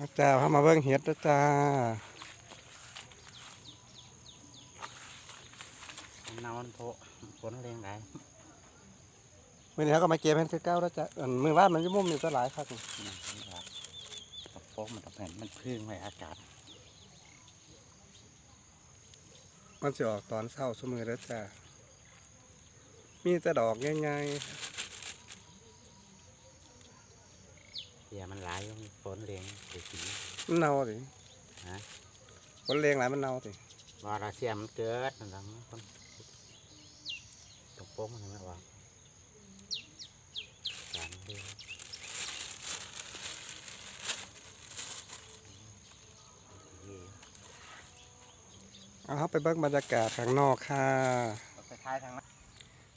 อาจารย์พามาเบิ่งเห็ดนะจ้าเนามันโผล่ฝนแรงได้มื่อนี้เขาก็มาเก็บเห็ดคือเก้าแล้วจ้ะอันมือว่านมันจะมุ่มอยู่จะหลายครับนี่มันว่าตะโป๊กมันตะแผ่นมันพึ่งไว้อากาศ มันจะออกตอนเช้าสมือแล้วจ้ามีแต่ดอกง่ายเดี๋ยวมันหลายอยู่ฝนแรงเดี๋ยวสีๆมันเน่าสิฮะฝนแรงหลายมันเน่าสิวาราเซียมันเกิดนั่นแหละมันคนตะโป๊กมันไม่ว่าการเรื่องเอาเขาไปเบิ่งบรรยากาศข้างนอกค่ะไปท้ายทางนั้น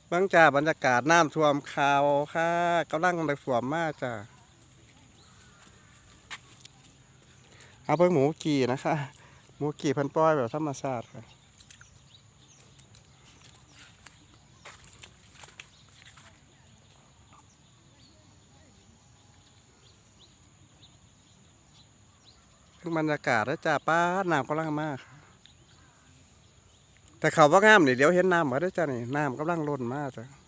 เบิ่งจ้าบรรยากาศน้ำท่วมขาวค่ะกำลังได้ท่วมมากจ้า เอาเบิ่งหมูกี่นะคะ หมูกี่พันปล่อยแบบธรรมชาติค่ะเบิ่งบรรยากาศแล้วจ้าป้าน้ำกำลังมาก แต่เขาว่างามนี่เดี๋ยวเห็นน้ำเหมือได้จ้านี่น้ำกำลังล้นมากจ้ะ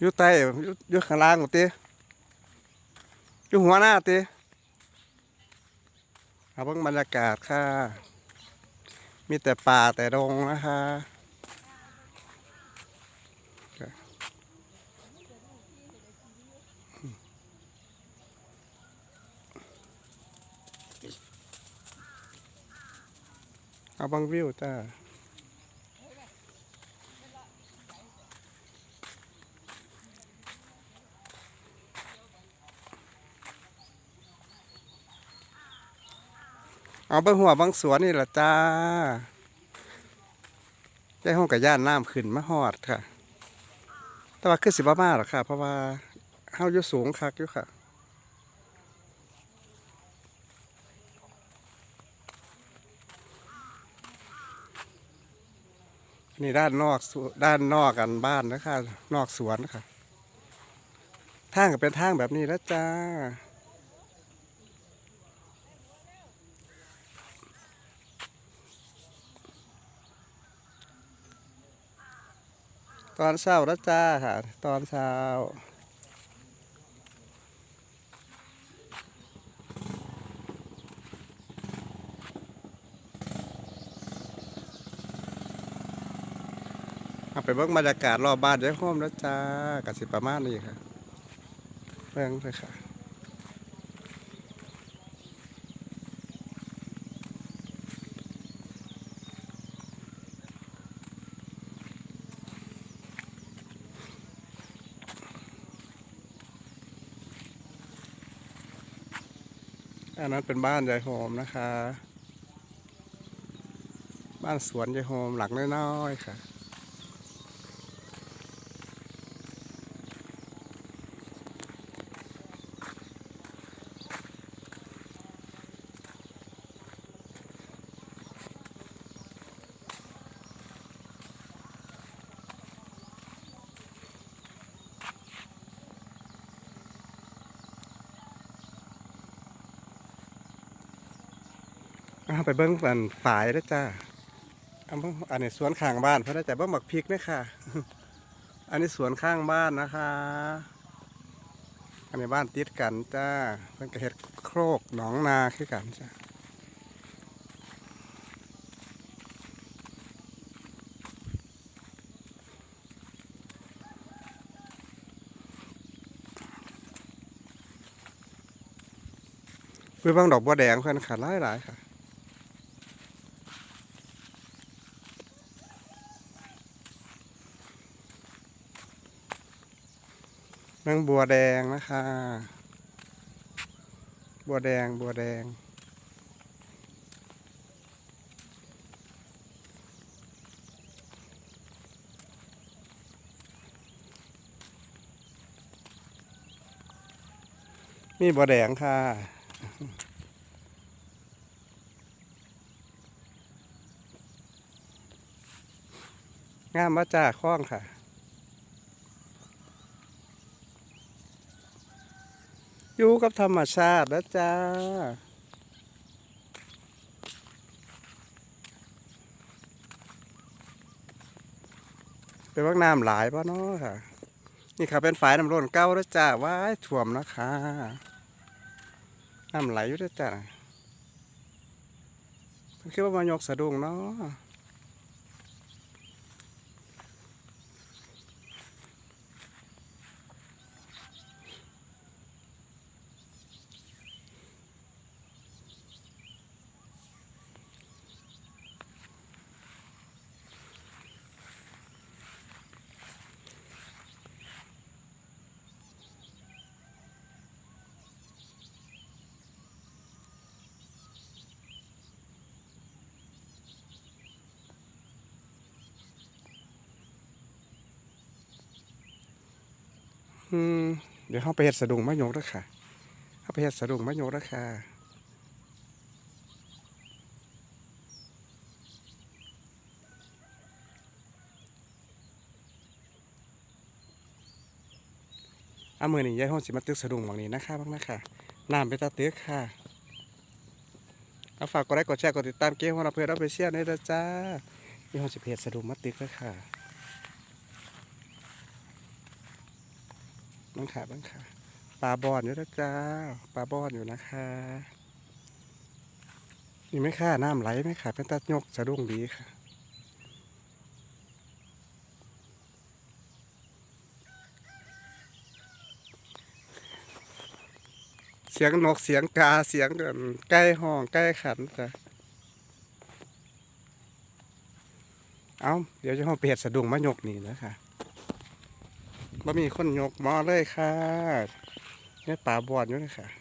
อยู่ใต้อยู่อยู่ข้างล่างหมดตีอยู่หัวหน้าตีเอาบิ่งบรรยากาศค่ะ มีแต่ป่าแต่ดงนะคะเอาบังวิวจ้า เอาเบิ่งหัวบางสวนนี่ละจ้าได้ห้องกับย่านน้ำขึ้นมาฮอดค่ะ แต่ว่าคือสิบ่มาหรอกค่ะ เพราะว่าเฮาอยู่สูงคักอยู่ค่ะนี่ด้านนอกด้านนอกกันบ้านนะคะ นอกสวนนะคะทางก็เป็นทางแบบนี้แล้วจ้า ตอนเช้าแล้วจ้าค่ะ ตอนเช้า เอาไปเบิ่งบรรยากาศรอบบ้านเดี๋ยวโฮมแล้วจ้ากสิประมาณนี้ค่ะเบิ่งเลยค่ะ อันนั้นเป็นบ้านยายโฮมนะคะ บ้านสวนยายโฮมหลังน้อยๆค่ะ เอาไปเบิ้งกันฝายแล้วจ้าอันนี้สวนข้างบ้านเพื่อได้แต่บิ้งหมักพริกนะค่ะ อันนี้สวนข้างบ้านนะคะ อันนี้บ้านติดกันจ้าเพิ่นก็เฮ็ดโครกหนองนาคือกันจ้าเพื่อเบางดอกบัวแดงเพื่อนขาดหลายๆค่ะ นางบัวแดงนะคะ บัวแดงบัวแดงอมีบัวแดงค่ะงามมาจาคล้องค่ะ อยู่กับธรรมชาตินะจ้าเป็นว่างน้ำหลายป่ะเนาะค่ะ นี่ค่ะเป็นฝายน้ำร้นเก้าแล้วจ้าว้ายถ่วมนะคะน้ำไหลอยู่แล้วจ้าคิดว่ามายกสะดุ้งเนาะ เดี๋ยวเขาไปเฮ็ดสะดุงมายกแล้วค่ะเขาไปเฮ็ดสะดุงมายกแล้วค่ะเอามือนี่ยายห้องสิมาตึกสะดุ้งบางนี้นะคะบ้างนะคะน้ำไปตาตึกค่ะเอาฝากกดไลค์กดแชร์กดติดตามเกมของเราเพื่อนเราไปเชียร์ในเด้อจ้ายายห้องสิเพจสะดุงมาตึกแล้วค่ะ บ้างค่ะบ้างค่ะปลาบอนอยู่นะจ้าปลาบอนอยู่นะคะนี่ไม่ค่ะน้ำไหลไหมค่ะเป็นตายกสะดุ้งดีค่ะ เสียงนกเสียงกาเสียงเอิ่มใกล้ห้องใกล้ขันจ้ะเอาเดี๋ยวจะห้องเปียดสะดุ้งมายกนี่นะคะ บ่มีคนยกมอเลยค่ะเนี่ยป่าบอดอยู่เลยค่ะ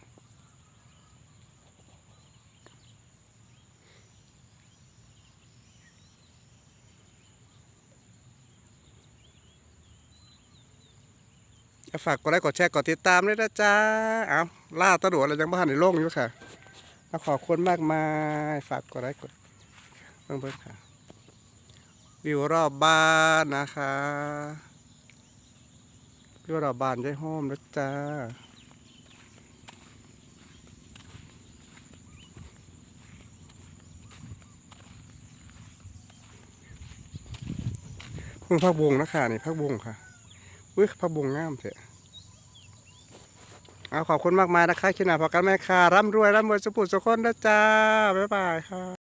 ฝากกดไลค์กดแชร์กดติดตามด้วยนะจ๊ะ เอาล่าตะโดดอะไรยังบ้านในโลกอยู่ค่ะเอาขอบคุณมากมาย ฝากกดไลค์กดเพิ่มเพิ่มค่ะ วิวรอบบ้านนะคะ วิวรอบบ้านยายโฮมนะจ๊ะคุณพักวงนะค่ะนี่พักวงค่ะอุ้ยพักวงงามเถอะเอาขอบคุณมากมายนะคะคินาพอกันแม่ค่ะร่ำรวยร่ำรวยสุขสุขคนนะจ้า บ๊ายบายค่ะ